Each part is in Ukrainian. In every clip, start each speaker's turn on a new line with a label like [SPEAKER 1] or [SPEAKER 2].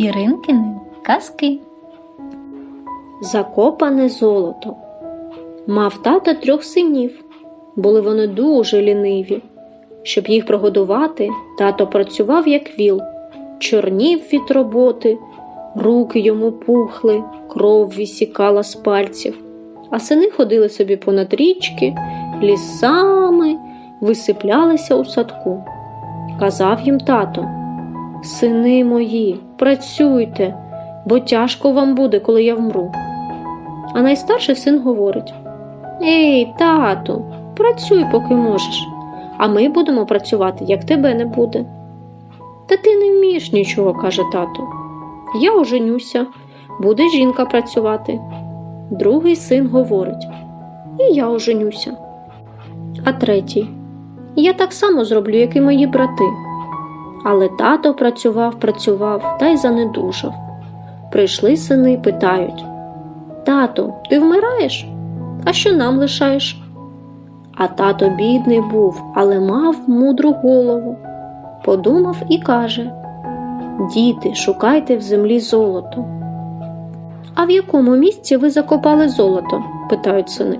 [SPEAKER 1] Іринкини казки.
[SPEAKER 2] Закопане золото. Мав тато трьох синів. Були вони дуже ліниві. Щоб їх прогодувати, тато працював як віл, чорнів від роботи, руки йому пухли, кров вісікала з пальців, а сини ходили собі понад річки, лісами, висиплялися у садку. Казав їм тато: Сини мої, працюйте, бо тяжко вам буде, коли я вмру. А найстарший син говорить: Ей, тату, працюй, поки можеш, а ми будемо працювати, як тебе не буде. Та ти не вмієш нічого, каже тато. Я оженюся, буде жінка працювати. Другий син говорить: І я оженюся. А третій я так само зроблю, як і мої брати. Але тато працював, працював та й занедужав. Прийшли сини, питають Тату, ти вмираєш? А що нам лишаєш? А тато бідний був, але мав мудру голову. Подумав і каже Діти, шукайте в землі золото. А в якому місці ви закопали золото? питають сини.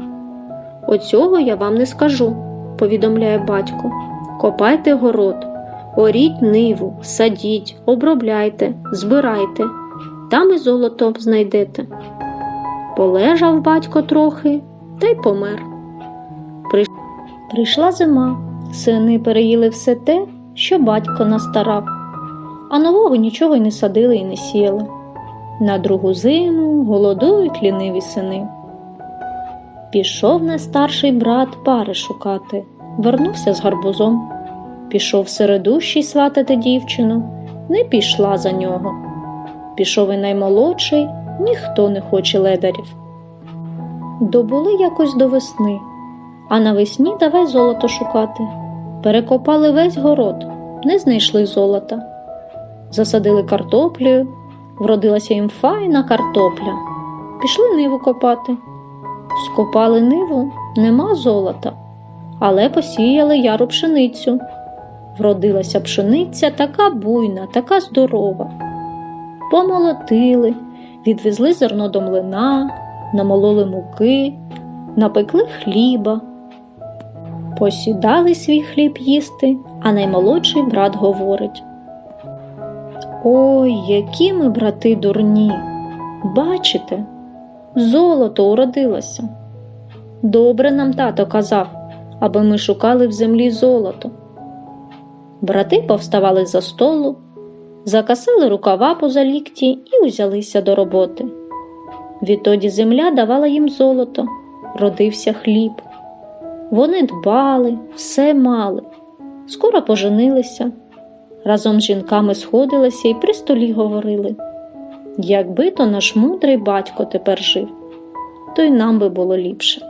[SPEAKER 2] Оцього я вам не скажу, повідомляє батько. Копайте город, оріть ниву, садіть, обробляйте, збирайте, там і золото знайдете. Полежав батько трохи та й помер. Прийшла зима, сини переїли все те, що батько настарав, а нового нічого й не садили і не сіяли. На другу зиму голодують ліниві сини. Пішов найстарший брат пари шукати, вернувся з гарбузом. Пішов середущий сватати дівчину, не пішла за нього. Пішов і наймолодший, ніхто не хоче ледарів. Добули якось до весни, а навесні давай золото шукати. Перекопали весь город, не знайшли золота. Засадили картоплею, вродилася їм файна картопля. Пішли ниву копати. Скопали ниву, нема золота, але посіяли яру пшеницю. Вродилася пшениця така буйна, така здорова. Помолотили, відвезли зерно до млина, намололи муки, напекли хліба. Посідали свій хліб їсти, а наймолодший брат говорить Ой, які ми, брати, дурні! Бачите, золото уродилося. Добре нам тато казав, аби ми шукали в землі золото. Брати повставали за столу, закасили рукава поза лікті і узялися до роботи. Відтоді земля давала їм золото, родився хліб. Вони дбали, все мали, скоро поженилися. Разом з жінками сходилися і при столі говорили якби то наш мудрий батько тепер жив, то й нам би було ліпше.